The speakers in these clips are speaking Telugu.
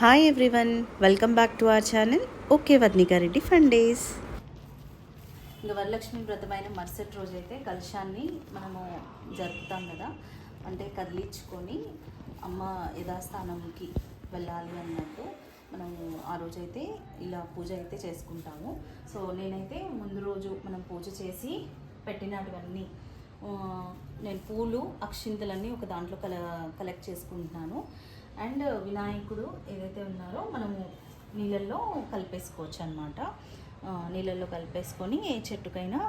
Hi everyone welcome back to our channel okay Varnika Reddy fun days ఇంకా వరలక్ష్మి వ్రతమైన మరుసటి రోజు అయితే కలశాన్ని మనము జరుపుతాం కదా. అంటే కదిలించుకొని అమ్మ యథాస్థానంకి వెళ్ళాలి అన్నట్టు మనము ఆ రోజైతే ఇలా పూజ అయితే చేసుకుంటాము. సో నేనైతే ముందు రోజు మనం పూజ చేసి పెట్టినటువన్నీ నేను పూలు అక్షింతలన్నీ ఒక దాంట్లో కల కలెక్ట్ చేసుకుంటున్నాను. అండ్ వినాయకుడు ఏదైతే ఉన్నారో మనము నీళ్ళల్లో కలిపేసుకోవచ్చు అనమాట నీళ్ళల్లో కలిపేసుకొని ఏ చెట్టుకైనా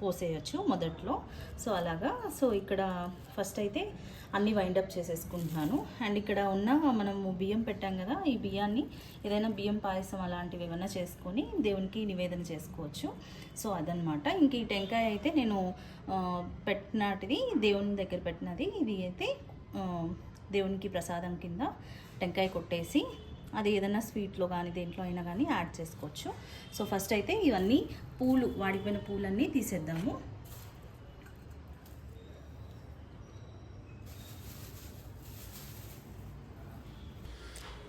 పోసేయచ్చు మొదట్లో. సో అలాగా. సో ఇక్కడ ఫస్ట్ అయితే అన్ని వైండప్ చేసేసుకుంటున్నాను. అండ్ ఇక్కడ ఉన్న మనము బియ్యం పెట్టాం కదా ఈ బియ్యాన్ని ఏదైనా బియ్యం పాయసం అలాంటివి ఏమైనా చేసుకొని దేవునికి నివేదన చేసుకోవచ్చు. సో అదనమాట ఇంక ఈ టెంకాయ అయితే నేను పెట్టినటిది దేవుని దగ్గర పెట్టినది. ఇది అయితే దేవునికి ప్రసాదం కింద టెంకాయ కొట్టేసి అది ఏదైనా స్వీట్లో కానీ దేంట్లో అయినా కానీ యాడ్ చేసుకోవచ్చు. సో ఫస్ట్ అయితే ఇవన్నీ పూలు వాడిపోయిన పూలన్నీ తీసేద్దాము.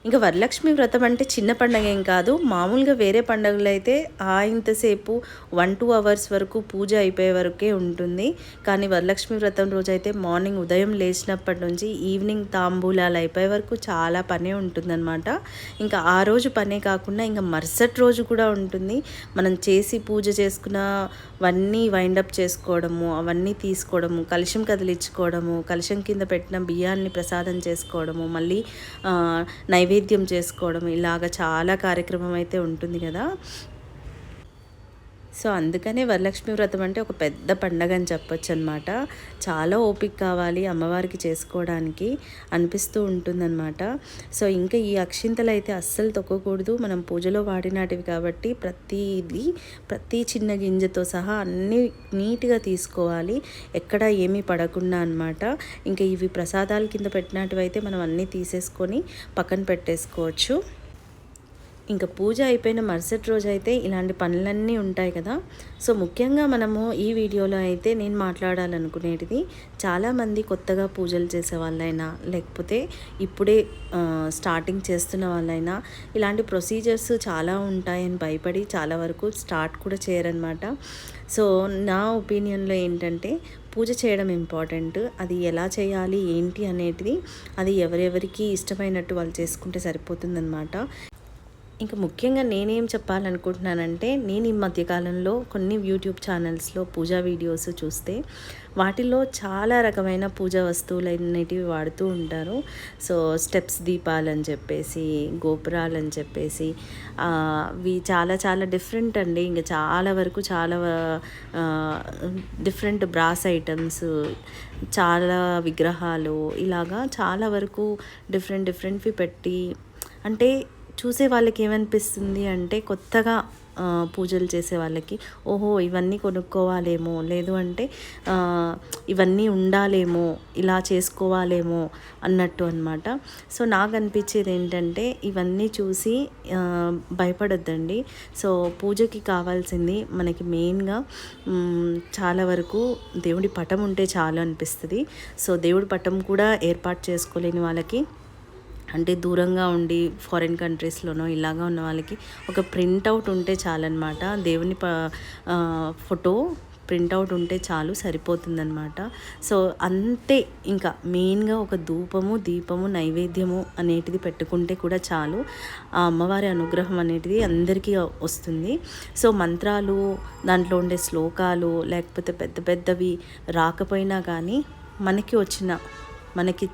ఇంకా వరలక్ష్మి వ్రతం అంటే చిన్న పండగ ఏం కాదు మామూలుగా వేరే పండగలు అయితే ఆ ఇంతసేపు వన్ టూ అవర్స్ వరకు పూజ అయిపోయే వరకే ఉంటుంది. కానీ వరలక్ష్మి వ్రతం రోజు అయితే మార్నింగ్ ఉదయం లేచినప్పటి నుంచి ఈవినింగ్ తాంబూలాలు అయిపోయే వరకు చాలా పనే ఉంటుందన్నమాట. ఇంకా ఆ రోజు పనే కాకుండా ఇంకా మరుసటి రోజు కూడా ఉంటుంది. మనం చేసి పూజ చేసుకున్నవన్నీ వైండప్ చేసుకోవడము అవన్నీ తీసుకోవడము కలుషం కదిలించుకోవడము కలుషం కింద పెట్టిన బియ్యాన్ని ప్రసాదం చేసుకోవడము మళ్ళీ నైవేద్యం నైవేద్యం చేసుకోవడం ఇలాగ చాలా కార్యక్రమం అయితే ఉంటుంది కదా. సో అందుకనే వరలక్ష్మి వ్రతం అంటే ఒక పెద్ద పండగ అని చెప్పొచ్చు అనమాట చాలా ఓపిక కావాలి అమ్మవారికి చేసుకోవడానికి అనిపిస్తూ ఉంటుందన్నమాట సో ఇంకా ఈ అక్షింతలు అయితే అస్సలు తొక్కకూడదు. మనం పూజలో వాడినటివి కాబట్టి ప్రతిదీ ప్రతి చిన్న గింజతో సహా అన్నీ నీట్గా తీసుకోవాలి. ఎక్కడ ఏమీ పడకుండా అనమాట. ఇంకా ఇవి ప్రసాదాల కింద పెట్టినటివి అయితే మనం అన్నీ తీసేసుకొని పక్కన పెట్టేసుకోవచ్చు. ఇంకా పూజ అయిపోయిన మరుసటి రోజు అయితే ఇలాంటి పనులన్నీ ఉంటాయి కదా. సో ముఖ్యంగా మనము ఈ వీడియోలో అయితే నేను మాట్లాడాలనుకునేటిది చాలామంది కొత్తగా పూజలు చేసే వాళ్ళైనా లేకపోతే ఇప్పుడే స్టార్టింగ్ చేస్తున్న వాళ్ళైనా ఇలాంటి ప్రొసీజర్స్ చాలా ఉంటాయని భయపడి చాలా వరకు స్టార్ట్ కూడా చేయరనమాట సో నా ఒపీనియన్లో ఏంటంటే పూజ చేయడం ఇంపార్టెంట్ అది ఎలా చేయాలి ఏంటి అనేటిది అది ఎవరెవరికి ఇష్టమైనట్టు వాళ్ళు చేసుకుంటే సరిపోతుందన్నమాట. ఇంకా ముఖ్యంగా నేనేం చెప్పాలనుకుంటున్నానంటే నేను ఈ మధ్యకాలంలో కొన్ని యూట్యూబ్ ఛానల్స్లో పూజా వీడియోస్ చూస్తే వాటిలో చాలా రకమైన పూజా వస్తువులు అనేటివి వాడుతూ ఉంటారు. సో స్టెప్స్ దీపాలని చెప్పేసి గోపురాలు అని చెప్పేసి అవి చాలా చాలా డిఫరెంట్ అండి. ఇంకా చాలా వరకు చాలా డిఫరెంట్ బ్రాస్ ఐటమ్స్ చాలా విగ్రహాలు ఇలాగా చాలా వరకు డిఫరెంట్ డిఫరెంట్వి పెట్టి అంటే చూసే వాళ్ళకి ఏమనిపిస్తుంది అంటే కొత్తగా పూజలు చేసే వాళ్ళకి ఓహో ఇవన్నీ కొనుక్కోవాలేమో లేదు అంటే ఇవన్నీ ఉండాలేమో ఇలా చేసుకోవాలేమో అన్నట్టు అనమాట సో నాకు అనిపించేది ఏంటంటే ఇవన్నీ చూసి భయపడొద్దండి. సో పూజకి కావాల్సింది మనకి మెయిన్గా చాలా వరకు దేవుడి పటం ఉంటే చాలు అనిపిస్తుంది. సో దేవుడి పటం కూడా ఏర్పాటు చేసుకోలేని వాళ్ళకి అంటే దూరంగా ఉండి ఫారిన్ కంట్రీస్లోనో ఇలాగా ఉన్న వాళ్ళకి ఒక ప్రింట్అవుట్ ఉంటే చాలన్నమాట. దేవుని ప ఫోటో ప్రింట్అవుట్ ఉంటే చాలు సరిపోతుందన్నమాట. సో అంతే ఇంకా మెయిన్గా ఒక ధూపము దీపము నైవేద్యము అనేటిది పెట్టుకుంటే కూడా చాలు. ఆ అమ్మవారి అనుగ్రహం అనేటిది అందరికీ వస్తుంది. సో మంత్రాలు దాంట్లో ఉండే శ్లోకాలు లేకపోతే పెద్ద పెద్దవి రాకపోయినా కానీ మనకి వచ్చిన మనకి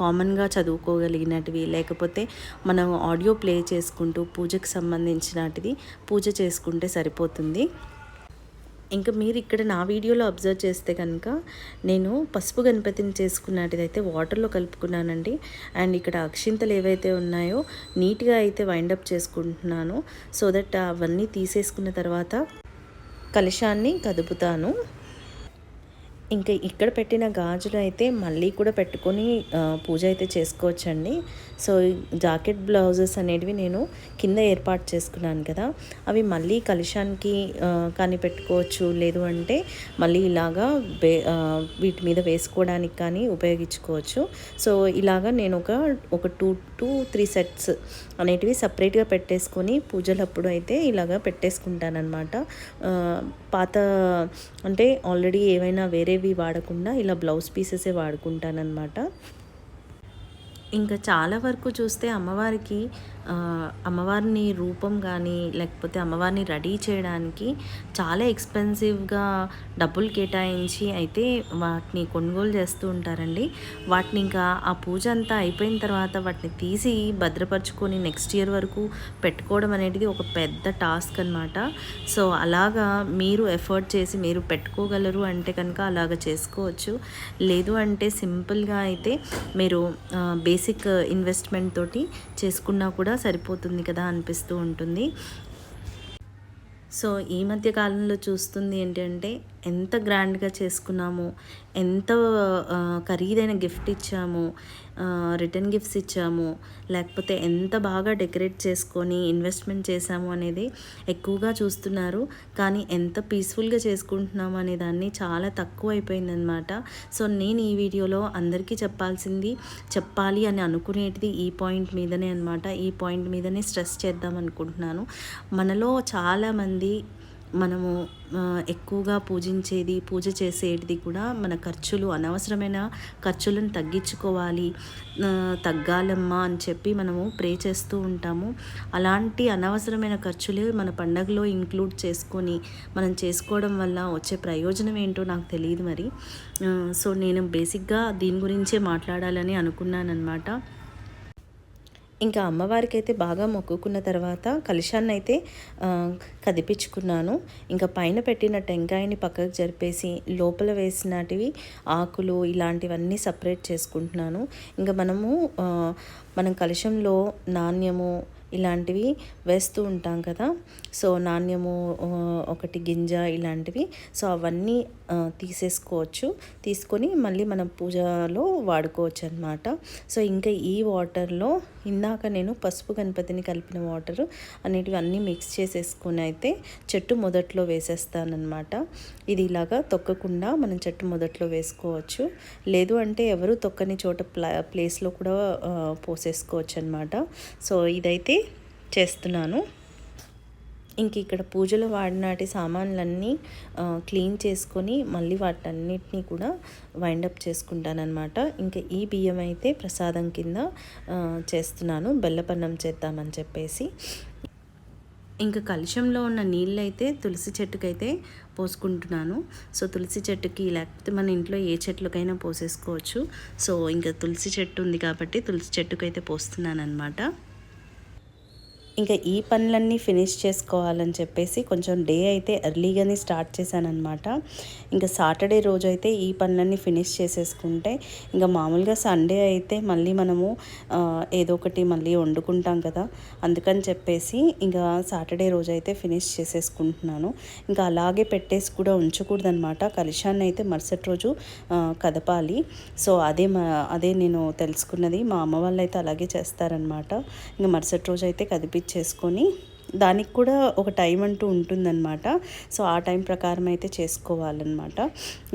కామన్గా చదువుకోగలిగినటివి లేకపోతే మనం ఆడియో ప్లే చేసుకుంటూ పూజకు సంబంధించినటిది పూజ చేసుకుంటే సరిపోతుంది. ఇంకా మీరు ఇక్కడ నా వీడియోలో అబ్జర్వ్ చేస్తే కనుక నేను పసుపు గణపతిని చేసుకున్నటిదైతే వాటర్లో కలుపుకున్నానండి. అండ్ ఇక్కడ అక్షింతలు ఏవైతే ఉన్నాయో నీట్గా అయితే వైండప్ చేసుకుంటున్నాను. సో దట్ అవన్నీ తీసేసుకున్న తర్వాత కలశాన్ని కదుపుతాను. ఇంకా ఇక్కడ పెట్టిన గాజులు అయితే మళ్ళీ కూడా పెట్టుకొని పూజ అయితే చేసుకోవచ్చండి. సో జాకెట్ బ్లౌజెస్ అనేటివి నేను కింద ఏర్పాటు చేసుకున్నాను కదా. అవి మళ్ళీ కలుషానికి కానీ పెట్టుకోవచ్చు లేదు అంటే మళ్ళీ ఇలాగా వీటి మీద వేసుకోవడానికి కానీ ఉపయోగించుకోవచ్చు. సో ఇలాగా నేను ఒక ఒక టూ టూ త్రీ సెట్స్ అనేటివి సపరేట్గా పెట్టేసుకొని పూజలప్పుడు అయితే ఇలాగా పెట్టేసుకుంటానమాట పాత అంటే ఆల్రెడీ ఏవైనా వేరే వేరేవి వాడకుండా ఇలా బ్లౌజ్ పీసెసే వాడుకుంటానన్నమాట. ఇంకా చాలా వరకు చూస్తే అమ్మవారికి అమ్మవారిని రూపం కానీ లేకపోతే అమ్మవారిని రెడీ చేయడానికి చాలా ఎక్స్పెన్సివ్గా డబ్బులు కేటాయించి అయితే వాటిని కొనుగోలు చేస్తూ ఉంటారండి. వాటిని ఇంకా ఆ పూజ అంతా అయిపోయిన తర్వాత వాటిని తీసి భద్రపరుచుకొని నెక్స్ట్ ఇయర్ వరకు పెట్టుకోవడం అనేది ఒక పెద్ద టాస్క్ అనమాట సో అలాగా మీరు ఎఫర్ట్ చేసి మీరు పెట్టుకోగలరు అంటే కనుక అలాగ చేసుకోవచ్చు. లేదు అంటే సింపుల్గా అయితే మీరు బేసిక్ ఇన్వెస్ట్మెంట్ తోటి చేసుకున్నా కూడా సరిపోతుంది కదా అనిపిస్తూ ఉంటుంది. సో ఈ మధ్య కాలంలో చూస్తుంది ఏంటంటే ఎంత గ్రాండ్గా చేసుకున్నాము ఎంత ఖరీదైన గిఫ్ట్ ఇచ్చాము రిటర్న్ గిఫ్ట్స్ ఇచ్చాము లేకపోతే ఎంత బాగా డెకరేట్ చేసుకొని ఇన్వెస్ట్మెంట్ చేశాము అనేది ఎక్కువగా చూస్తున్నారు. కానీ ఎంత పీస్ఫుల్గా చేసుకుంటున్నాము అనే దాన్ని చాలా తక్కువ అయిపోయిందనమాట సో నేను ఈ వీడియోలో అందరికీ చెప్పాల్సింది చెప్పాలి అని అనుకునేటిది ఈ పాయింట్ మీదనే అనమాట ఈ పాయింట్ మీదనే స్ట్రెస్ చేద్దాం అనుకుంటున్నాను. మనలో చాలామంది మనము ఎక్కువగా పూజించేది పూజ చేసేది కూడా మన ఖర్చులు అనవసరమైన ఖర్చులను తగ్గించుకోవాలి తగ్గాలమ్మా అని చెప్పి మనము ప్రే చేస్తూ ఉంటాము. అలాంటి అనవసరమైన ఖర్చులే మన పండగలో ఇంక్లూడ్ చేసుకొని మనం చేసుకోవడం వల్ల వచ్చే ప్రయోజనం ఏంటో నాకు తెలియదు మరి. సో నేను బేసిక్గా దీని గురించే మాట్లాడాలని అనుకున్నాను అనమాట ఇంకా అమ్మవారికి అయితే బాగా మొక్కుకున్న తర్వాత కలశాన్ని అయితే కదిపించుకున్నాను. ఇంకా పైన పెట్టిన టెంకాయని పక్కకు జరిపేసి లోపల వేసినటివి ఆకులు ఇలాంటివన్నీ సపరేట్ చేసుకుంటున్నాను. ఇంకా మనము మనం కలశంలో నాణ్యము ఇలాంటివి వేస్తూ ఉంటాం కదా. సో నాణ్యము ఒకటి గింజ ఇలాంటివి. సో అవన్నీ తీసేసుకోవచ్చు. తీసుకొని మళ్ళీ మనం పూజలో వాడుకోవచ్చు అనమాట సో ఇంకా ఈ వాటర్లో ఇందాక నేను పసుపు గణపతిని కలిపిన వాటర్ అనేటివి అన్నీ మిక్స్ చేసేసుకొని అయితే చెట్టు మొదట్లో వేసేస్తానమాట ఇది ఇలాగా తొక్కకుండా మనం చెట్టు మొదట్లో వేసుకోవచ్చు. లేదు అంటే ఎవరు తొక్కని చోట ప్లా ప్లేస్లో కూడా పోసేసుకోవచ్చు అనమాట సో ఇదైతే చేస్తున్నాను. ఇంక ఇక్కడ పూజలో వాడినాటి సామాన్లన్నీ క్లీన్ చేసుకొని మళ్ళీ వాటన్నిటినీ కూడా వైండప్ చేసుకుంటానమాట ఇంకా ఈ బియ్యం అయితే ప్రసాదం కింద చేస్తున్నాను. బెల్లపన్నం చేద్దామని చెప్పేసి. ఇంకా కలుషంలో ఉన్న నీళ్ళు అయితే తులసి చెట్టుకైతే పోసుకుంటున్నాను. సో తులసి చెట్టుకి లేకపోతే మన ఇంట్లో ఏ చెట్లకైనా పోసేసుకోవచ్చు. సో ఇంకా తులసి చెట్టు ఉంది కాబట్టి తులసి చెట్టుకైతే పోస్తున్నాను అనమాట ఇంకా ఈ పనులన్నీ ఫినిష్ చేసుకోవాలని చెప్పేసి కొంచెం డే అయితే ఎర్లీగానే స్టార్ట్ చేశానమాట ఇంకా సాటర్డే రోజు అయితే ఈ పనులన్నీ ఫినిష్ చేసేసుకుంటే ఇంకా మామూలుగా సండే అయితే మళ్ళీ మనము ఏదో ఒకటి మళ్ళీ వండుకుంటాం కదా. అందుకని చెప్పేసి ఇంకా సాటర్డే రోజు అయితే ఫినిష్ చేసేసుకుంటున్నాను. ఇంకా అలాగే పెట్టేసి కూడా ఉంచకూడదనమాట కలిశాన్ని అయితే మరుసటి రోజు కదపాలి. సో అదే మా అదే నేను తెలుసుకున్నది. మా అమ్మ వాళ్ళు అయితే అలాగే చేస్తారనమాట ఇంకా మరుసటి రోజు అయితే చేసుకొని దానికి కూడా ఒక టైం అంటూ ఉంటుందన్నమాట. సో ఆ టైం ప్రకారం అయితే చేసుకోవాలన్నమాట.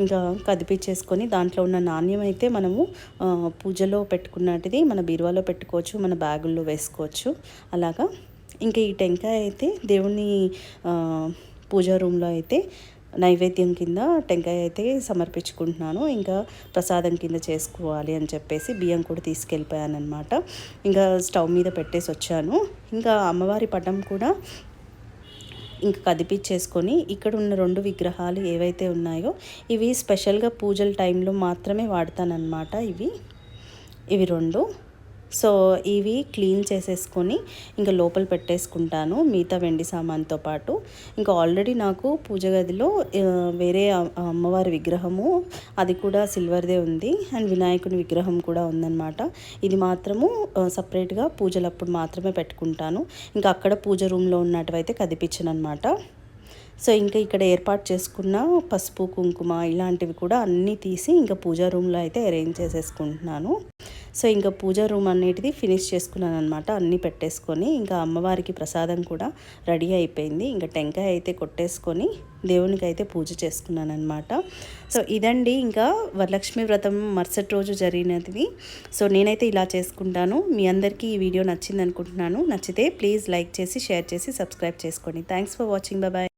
ఇంకా కదిపించేసుకొని దాంట్లో ఉన్న నాణ్యం అయితే మనము పూజలో పెట్టుకున్నటిది మన బీరువాలో పెట్టుకోవచ్చు మన బ్యాగుల్లో వేసుకోవచ్చు. అలాగా. ఇంకా ఈ టెంకాయ అయితే దేవుని పూజా రూమ్లో అయితే నైవేద్యం కింద టెంకాయ అయితే సమర్పించుకుంటున్నాను. ఇంకా ప్రసాదం కింద చేసుకోవాలి అని చెప్పేసి బియ్యం కూడా తీసుకెళ్ళిపోయానమాట ఇంకా స్టవ్ మీద పెట్టేసి వచ్చాను. ఇంకా అమ్మవారి పటం కూడా ఇంకా కదిపించేసుకొని ఇక్కడ ఉన్న రెండు విగ్రహాలు ఏవైతే ఉన్నాయో ఇవి స్పెషల్గా పూజల టైంలో మాత్రమే వాడతానన్నమాట ఇవి. ఇవి రెండు. సో ఇవి క్లీన్ చేసేసుకొని ఇంకా లోపల పెట్టేసుకుంటాను మిగతా వెండి సామాన్తో పాటు. ఇంకా ఆల్రెడీ నాకు పూజ గదిలో వేరే అమ్మవారి విగ్రహము అది కూడా సిల్వర్దే ఉంది. అండ్ వినాయకుని విగ్రహం కూడా ఉందన్నమాట. ఇది మాత్రము సపరేట్గా పూజలప్పుడు మాత్రమే పెట్టుకుంటాను. ఇంకా అక్కడ పూజ రూమ్లో ఉన్నట్టువైతే కదిపించను అనమాట సో ఇంకా ఇక్కడ ఏర్పాటు చేసుకున్న పసుపు కుంకుమ ఇలాంటివి కూడా అన్నీ తీసి ఇంకా పూజా రూమ్లో అయితే అరేంజ్ చేసేసుకుంటున్నాను. సో ఇంకా పూజా రూమ్ అనేటిది ఫినిష్ చేసుకున్నాను అనమాట అన్నీ పెట్టేసుకొని ఇంకా అమ్మవారికి ప్రసాదం కూడా రెడీ అయిపోయింది. ఇంకా టెంకాయ అయితే కొట్టేసుకొని దేవునికి అయితే పూజ చేసుకున్నాను అనమాట సో ఇదండి ఇంకా వరలక్ష్మి వ్రతం మరుసటి రోజు జరిగినది. సో నేనైతే ఇలా చేసుకుంటాను. మీ అందరికీ ఈ వీడియో నచ్చింది అనుకుంటున్నాను నచ్చితే ప్లీజ్ లైక్ చేసి షేర్ చేసి సబ్స్క్రైబ్ చేసుకోండి. Thanks for watching. బాయ్.